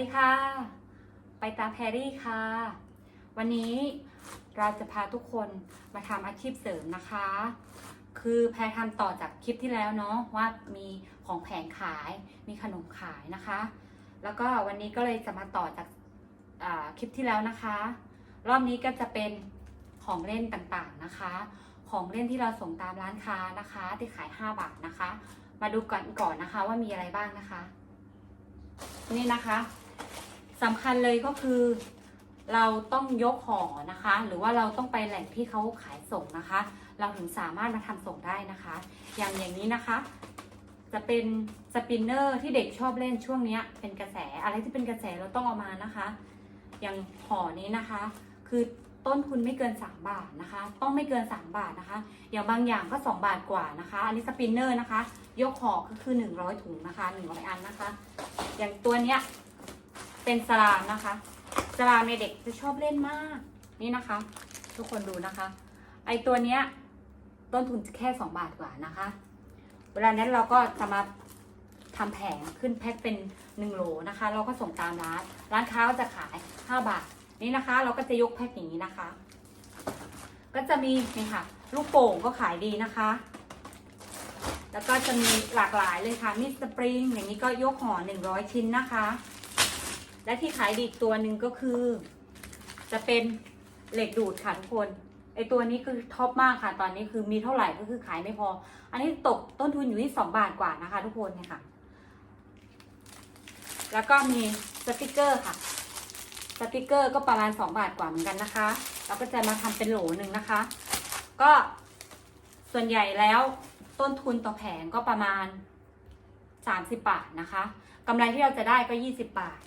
สวัสดีค่ะ ไปตามแพรรี่ค่ะ วันนี้เราจะพาทุกคนมาทำอาชีพเสริมนะคะ คือแพรทำต่อจากคลิปที่แล้วเนาะว่ามีของแผงขายมีขนมขายนะคะ แล้วก็วันนี้ก็เลยจะมาต่อจากคลิปที่แล้วนะคะ รอบนี้ก็จะเป็นของเล่นต่างๆนะคะ ของเล่นที่เราส่งตามร้านค้านะคะ ที่ขาย 5 บาทนะคะ มาดูก่อนก่อนนะคะว่ามีอะไรบ้างนะคะ นี่นะคะ สำคัญเลยก็คือเราต้องยกห่อนะคะ หรือว่าเราต้องไปแหล่งที่เขาขายส่งนะคะ เราถึงสามารถมาทำส่งได้นะคะ อย่างอย่างนี้นะคะ จะเป็นสปินเนอร์ที่เด็กชอบเล่นช่วงนี้เป็นกระแสอะไรที่เป็นกระแสเราต้องเอามานะคะ อย่างห่อนี้นะคะ คือต้นทุนไม่เกิน 3 บาทนะคะ ต้องไม่เกิน 3 บาทนะคะ อย่างบางอย่างก็ 2 บาทกว่านะคะ อันนี้สปินเนอร์นะคะ ยกห่อก็คือ 100 ถุงนะคะ 100 อันนะคะ อย่างตัวเนี้ย เป็นสลามนะคะสลามในเด็กจะชอบเล่นมาก นี่นะคะ ทุกคนดูนะคะ ไอตัวเนี้ยต้นทุนแค่ 2 บาทกว่านะคะ เวลานั้นเราก็จะมาทำแผงขึ้นแพ็คเป็น 1 โหลนะคะ เราก็ส่งตามร้าน ร้านค้าก็จะขาย 5 บาท นี่นะคะ เราก็จะยกแพ็คอย่างนี้นะคะ ก็จะมีนี่ค่ะ ลูกโป่งก็ขายดีนะคะ แล้วก็จะมีหลากหลายเลยค่ะ มีสปริง อย่างนี้ก็ยกห่อ100 ชิ้นนะคะ และที่ขายดีตัวหนึ่งก็คือ จะเป็นเหล็กดูดค่ะทุกคนไอตัวนี้คือท็อปมากค่ะตอนนี้คือมีเท่าไหร่ก็คือขายไม่พอ อันนี้ตกต้นทุนอยู่ที่2บาทกว่านะคะ ทุกคนเนี่ยค่ะ แล้วก็มีสติกเกอร์ค่ะ สติกเกอร์ก็ประมาณ2บาทกว่าเหมือนกันนะคะ เราก็จะมาทำเป็นโหลหนึ่งนะคะ ก็ส่วนใหญ่แล้วต้นทุนต่อแผงก็ประมาณ30บาทนะคะกำไรที่เราจะได้ก็20บาท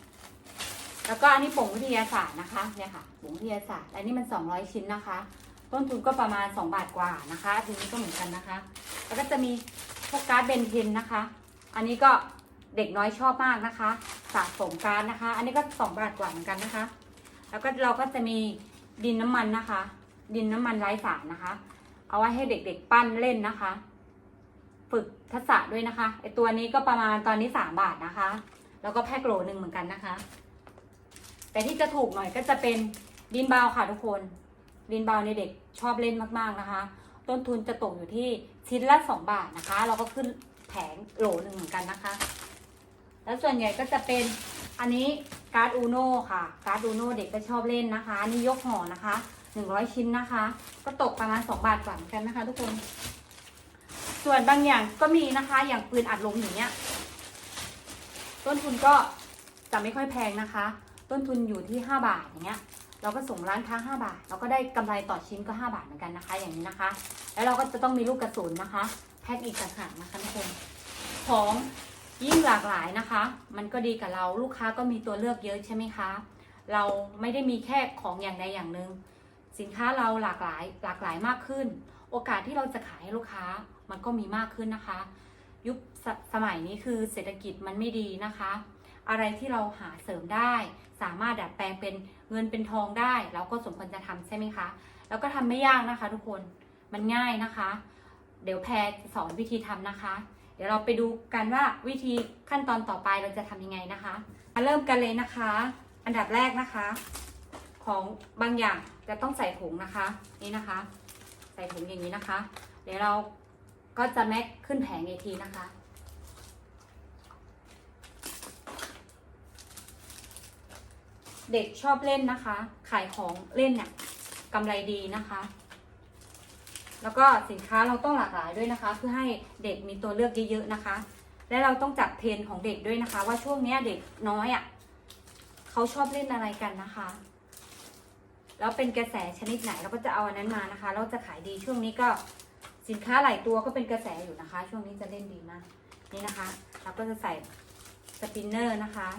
แล้วก็อันนี้ผงวิทยาศาสตร์นะคะเนี่ยค่ะผงวิทยาศาสตร์ อันนี้มัน 200 ชิ้นนะคะ ต้นทุนก็ประมาณ 2 บาทกว่านะคะทีนี้ก็เหมือนกันนะคะ แล้วก็จะมีพวกการ์ดเบนเทนนะคะ อันนี้ก็เด็กน้อยชอบมากนะคะ สะสมการ์ดนะคะ อันนี้ก็ 2 บาทกว่าเหมือนกันนะคะ แล้วก็เราก็จะมีดินน้ำมันนะคะ ดินน้ำมันไร้สารนะคะ เอาไว้ให้เด็กๆปั้นเล่นนะคะ ฝึกทักษะด้วยนะคะไอตัวนี้ก็ประมาณตอนนี้ 3 บาทนะคะ แล้วก็แพ็คโหลหนึ่งเหมือนกันนะคะ แต่ที่จะถูกหน่อยก็จะเป็นดินเบาค่ะทุกคน ดินเบาในเด็กชอบเล่นมากๆนะคะ ต้นทุนจะตกอยู่ที่ชิ้นละ 2 บาทนะคะ เราก็ขึ้นแผงโหลหนึ่งเหมือนกันนะคะ แล้วส่วนใหญ่ก็จะเป็นอันนี้การ์ดอูโน่ค่ะ การ์ดอูโน่เด็กก็ชอบเล่นนะคะนนี่ยกห่อนะคะ 100 ชิ้นนะคะ ก็ตกประมาณ 2 บาทกว่าเหมือนกันนะคะ ทุกคน ส่วนบางอย่างก็มีนะคะ อย่างปืนอัดลมอย่างเงี้ย ต้นทุนก็จะไม่ค่อยแพงนะคะ ต้นทุนอยู่ที่ 5 บาทอย่างเงี้ยเราก็ส่งร้านค้า 5 บาท เราก็ได้กำไรต่อชิ้นก็ 5 บาทเหมือนกันนะคะ อย่างนี้นะคะ แล้วเราก็จะต้องมีลูกกระสุนนะคะแพ็คอีกต่างหากนะคะทุกคนของยิ่งหลากหลายนะคะ มันก็ดีกับเราลูกค้าก็มีตัวเลือกเยอะใช่ไหมคะ เราไม่ได้มีแค่ของอย่างใดอย่างหนึ่งสินค้าเราหลากหลายหลากหลายมากขึ้น โอกาสที่เราจะขายให้ลูกค้ามันก็มีมากขึ้นนะคะ ยุคสสมัยนี้คือเศรษฐกิจมันไม่ดีนะคะ อะไรที่เราหาเสริมได้ สามารถดัดแปลงเป็นเงินเป็นทองได้ เราก็สมควรจะทำใช่ไหมคะ แล้วก็ทำไม่ยากนะคะ ทุกคนมันง่ายนะคะ เดี๋ยวแพรสอนวิธีทำนะคะ เดี๋ยวเราไปดูกันว่าวิธีขั้นตอนต่อไปเราจะทำยังไงนะคะมาเริ่มกันเลยนะคะ อันดับแรกนะคะ ของบางอย่างจะต้องใส่ถุงนะคะ นี่นะคะ ใส่ถุงอย่างนี้นะคะ เดี๋ยวเราก็จะแม็กขึ้นแผงอีกทีนะคะ เด็กชอบเล่นนะคะ ขายของเล่นเนี่ยกำไรดีนะคะ แล้วก็สินค้าเราต้องหลากหลายด้วยนะคะ เพื่อให้เด็กมีตัวเลือกเยอะๆนะคะ และเราต้องจับเทรนของเด็กด้วยนะคะ ว่าช่วงนี้เด็กน้อยอะ่ะเขาชอบเล่นอะไรกันนะคะ แล้วเป็นกระแสชนิดไหนเราก็จะเอาอันนั้นมานะคะ เราจะขายดีช่วงนี้ก็สินค้าหลายตัวก็เป็นกระแสอยู่นะคะ ช่วงนี้จะเล่นดีมากนี่นะคะ เราก็จะใส่สปินเนอร์นะคะ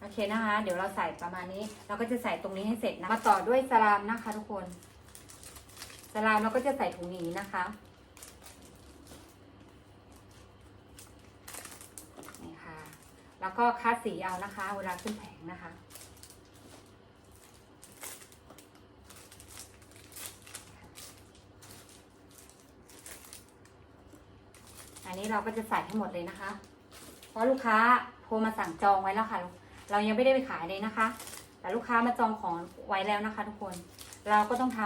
โอเคนะคะ เดี๋ยวเราใส่ประมาณนี้ เราก็จะใส่ตรงนี้ให้เสร็จนะ มาต่อด้วยสลามนะคะทุกคน สลามเราก็จะใส่ถุงอย่างนี้นะคะ นี่ค่ะ แล้วก็คัดสีเอานะคะ เวลาขึ้นแผงนะคะอันนี้เราก็จะใส่ให้หมดเลยนะคะ เพราะลูกค้าโทรมาสั่งจองไว้แล้วค่ะ เรายังไม่ได้ไปขายเลยนะคะ แต่ลูกค้ามาจองของไว้แล้วนะคะ ทุกคน เราก็ต้องท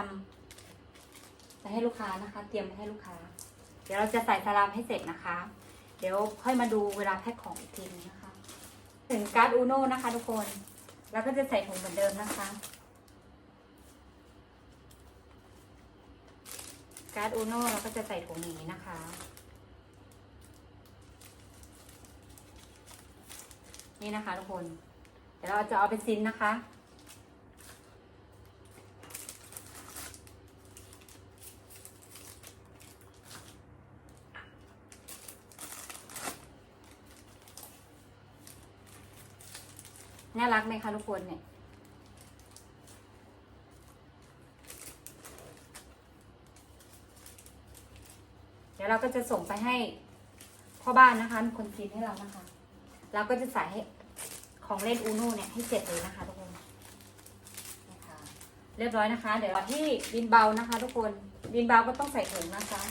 ำไปให้ลูกค้านะคะ เตรียมไปให้ลูกค้า เดี๋ยวเราจะใส่สลามให้เสร็จนะคะ เดี๋ยวค่อยมาดูเวลาแพ็คของอีกทีนึงนะคะ ถึงการ์ดอูโน่นะคะ ทุกคน แล้วก็จะใส่ถุงเหมือนเดิมนะคะ การ์ดอูโน่เราก็จะใส่ถุงอย่างนี้นะคะนี่นะคะทุกคน ดี๋ยวเราจะเอาไปซินนะคะ น่ารักไหมคะทุกคนเนี่ยเดี๋ยวเราก็จะส่งไปให้พ่อบ้านนะคะเป็นคนซินให้เรานะคะ เราก็จะใส่ให้ ของเล่นอูนูเนี่ยให้เสร็จเลยนะคะทุกคนนะคะเรียบร้อยนะคะ เดี๋ยวที่ดินเบานะคะ ทุกคนดินเบาก็ต้องใส่ถุงนะคะ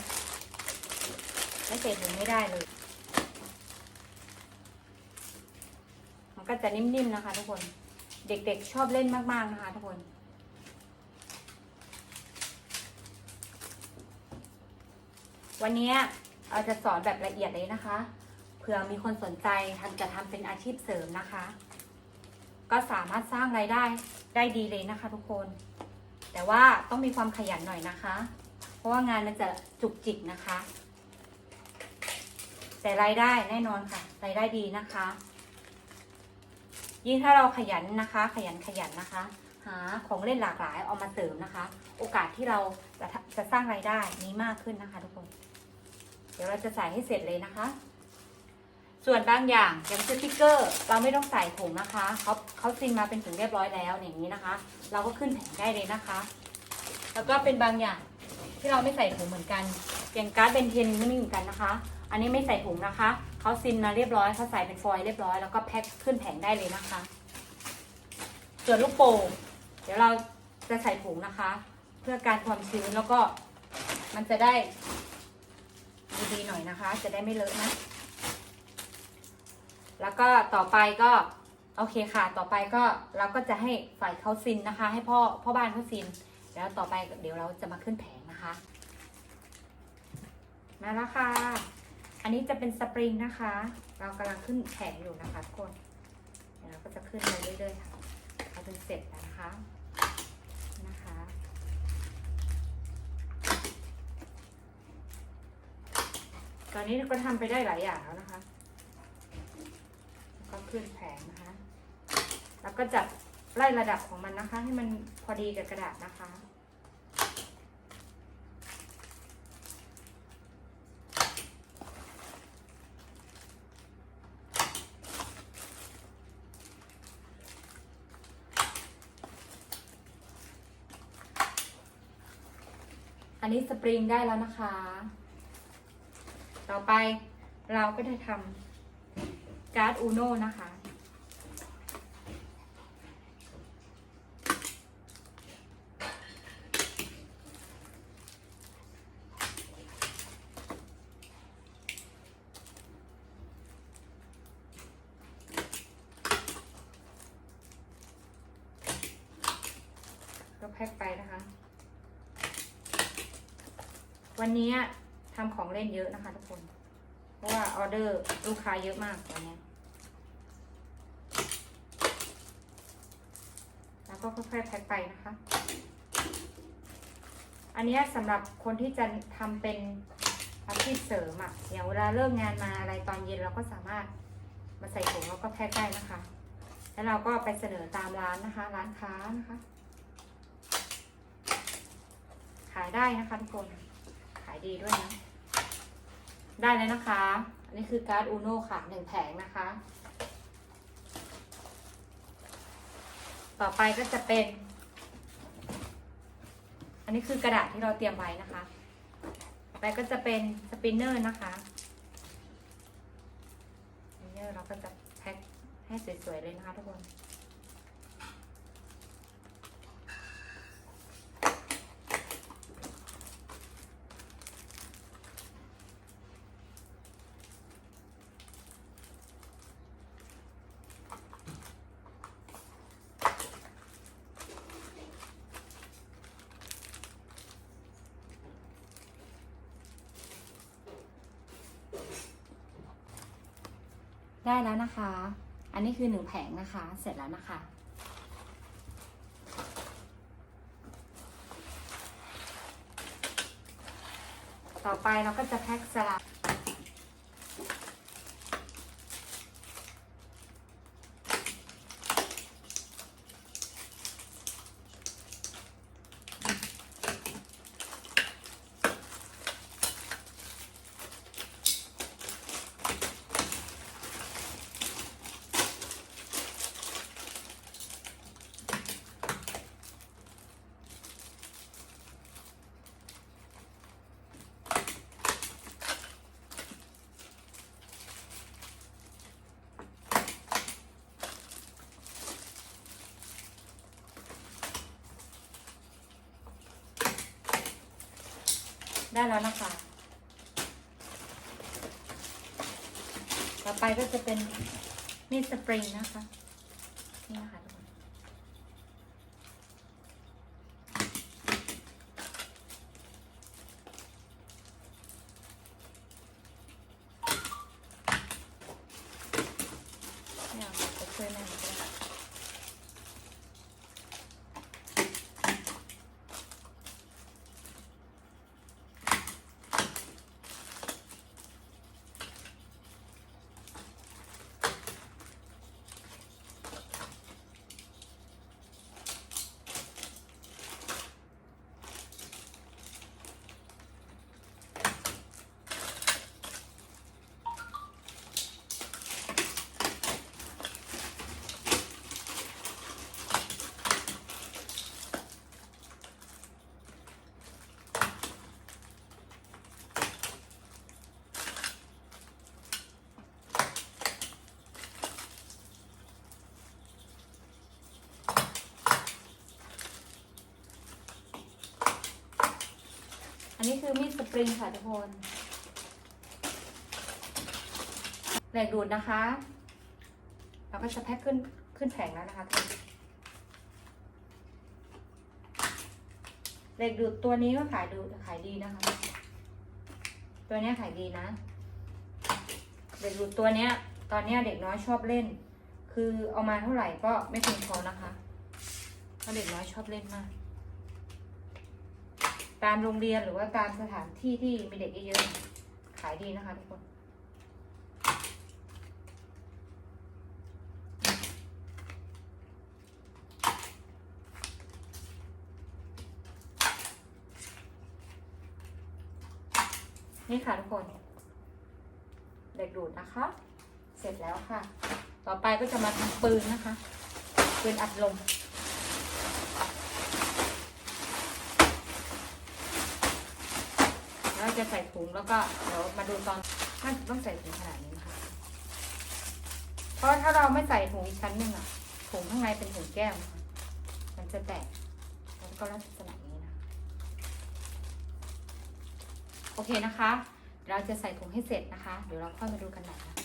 ไม่ใส่ถุงไม่ได้เลย มันก็จะนิ่มๆนะคะ ทุกคนเด็กๆชอบเล่นมากๆนะคะ ทุกคนวันนี้เราจะสอนแบบละเอียดเลยนะคะ เผื่อมีคนสนใจทำจะทำเป็นอาชีพเสริมนะคะ ก็สามารถสร้างรายได้ได้ดีเลยนะคะ ทุกคน แต่ว่าต้องมีความขยันหน่อยนะคะ เพราะว่างานมันจะจุกจิกนะคะ แต่รายได้แน่นอนค่ะรายได้ดีนะคะ ยิ่งถ้าเราขยันนะคะ ขยันขยันนะคะ หาของเล่นหลากหลายเอามาเสริมนะคะ โอกาสที่เราจะจะสร้างรายได้มีมากขึ้นนะคะ ทุกคน เดี๋ยวเราจะใส่ให้เสร็จเลยนะคะ ส่วนบางอย่างอย่างสติกเกอร์ เราไม่ต้องใส่ถุงนะคะเขาเขาซินมาเป็นถุงเรียบร้อยแล้วอย่างนี้นะคะ เราก็ขึ้นแผงได้เลยนะคะ แล้วก็เป็นบางอย่างที่เราไม่ใส่ถุงเหมือนกัน อย่างการ์ดเบนเทนก็ไม่เหมือนกันนะคะ อันนี้ไม่ใส่ถุงนะคะเขาซินมาเรียบร้อยเขาใส่เป็นฟอยล์เรียบร้อยแล้วก็แพ็คขึ้นแผงได้เลยนะคะ ส่วนลูกโป่งเดี๋ยวเราจะใส่ถุงนะคะ เพื่อการความชื้นแล้วก็มันจะได้ดีๆหน่อยนะคะ จะได้ไม่เลอะนะ แล้วก็ต่อไปก็โอเคค่ะ ต่อไปก็เราก็จะให้ฝ่ายเขาซินนะคะ ให้พ่อพ่อบ้านเขาซิน แล้วต่อไปเดี๋ยวเราจะมาขึ้นแผงนะคะ มาแล้วค่ะ อันนี้จะเป็นสปริงนะคะ เรากำลังขึ้นแผงอยู่นะคะทุกคนเดี๋ยวเราก็จะขึ้นไปเรื่อยๆค่ะเอาจนเสร็จแล้วนะคะนะคะตอนนี้ก็ทำไปได้หลายอย่างแล้วนะคะ ขึ้นแผงนะคะ แล้วก็จับไล่ระดับของมันนะคะ ให้มันพอดีกับกระดาษนะคะ อันนี้สปริงได้แล้วนะคะ ต่อไปเราก็จะทำ การ์ดอูโน่นะคะ ก็แพ็คไปนะคะ วันนี้ทำของเล่นเยอะนะคะทุกคน ราะว่าออเดอร์ลูกค้าเยอะมากตอนนี้ แล้วก็ค่อยๆแพ็คไปนะคะ อันนี้สำหรับคนที่จะทำเป็นอาชีพเสริมอะอย่างเวลาเลิกงานมาอะไรตอนเย็นเราก็สามารถมาใส่ถุงแล้วก็แพ็คได้นะคะ แล้วเราก็ไปเสนอตามร้านนะคะ ร้านค้านะคะ ขายได้นะคะทุกคน ขายดีด้วยนะ ได้เลยนะคะ อันนี้คือการ์ดอูโน่ค่ะหนึ่งแผงนะคะ ต่อไปก็จะเป็น อันนี้คือกระดาษที่เราเตรียมไว้นะคะต่อไปก็จะเป็นสปินเนอร์นะคะสปินเนอร์เราก็จะแพ็คให้สวยๆเลยนะคะทุกคน ได้แล้วนะคะ อันนี้คือหนึ่งแผงนะคะ เสร็จแล้วนะคะ ต่อไปเราก็จะแพ็คสลัด ได้แล้วนะคะ ต่อไปก็จะเป็นมีดสปริงนะคะ นี่นะคะทุกคนเนี่ยจะช่วยแม่หน่อยก็ได้ อันนี้คือมีดส ปริงค่ะทุกคนเหล็กดูดนะคะเราก็จะแพ็คขึ้นขึ้นแผงแล้วนะคะทุกคนเหล็กดูดตัวนี้ก็ขายดูขายดีนะคะ ตัวนี้ขายดีนะเหล็กดูดตัวเนี้ย ตอนเนี้ยเด็กน้อยชอบเล่น คือเอามาเท่าไหร่ก็ไม่เพียงพอนะคะเพราะเด็กน้อยชอบเล่นมาก ตามโรงเรียนหรือว่าตามสถานที่ที่มีเด็กเยอะๆขายดีนะคะทุกคนนี่ค่ะทุกคน เด็กดูดนะคะ เสร็จแล้วค่ะ ต่อไปก็จะมาทำปืนนะคะ ปืนอัดลม แล้วจะใส่ถุงแล้วก็เดี๋ยวมาดูตอนน่าจะต้องใส่ถุงขนาดนี้นะคะ เพราะถ้าเราไม่ใส่ถุงอีกชั้นหนึ่งอะถุงข้างในเป็นถุงแก้วมันจะแตกแล้วก็ลักษณะนี้นะ โอเคนะคะ เราจะใส่ถุงให้เสร็จนะคะ เดี๋ยวเราค่อยมาดูกันหม่อยนะ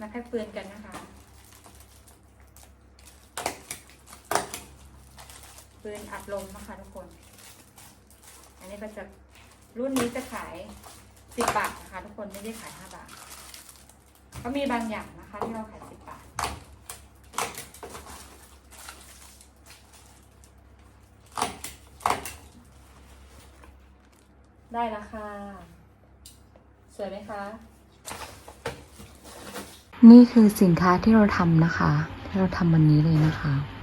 มาแพ็คปืนกันนะคะ ปืนอัดลมนะคะทุกคน อันนี้ก็จะรุ่นนี้จะขายสิบบาทนะคะ ทุกคนไม่ได้ขายห้าบาท ก็มีบางอย่างนะคะที่เราขายสิบบาท ได้แล้วค่ะสวยไหมคะ นี่คือสินค้าที่เราทำนะคะ ที่เราทำวันนี้เลยนะคะ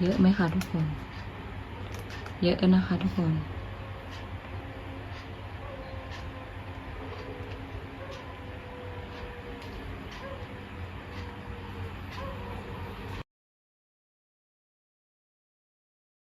เยอะไหมคะทุกคน เยอะนะคะทุกคน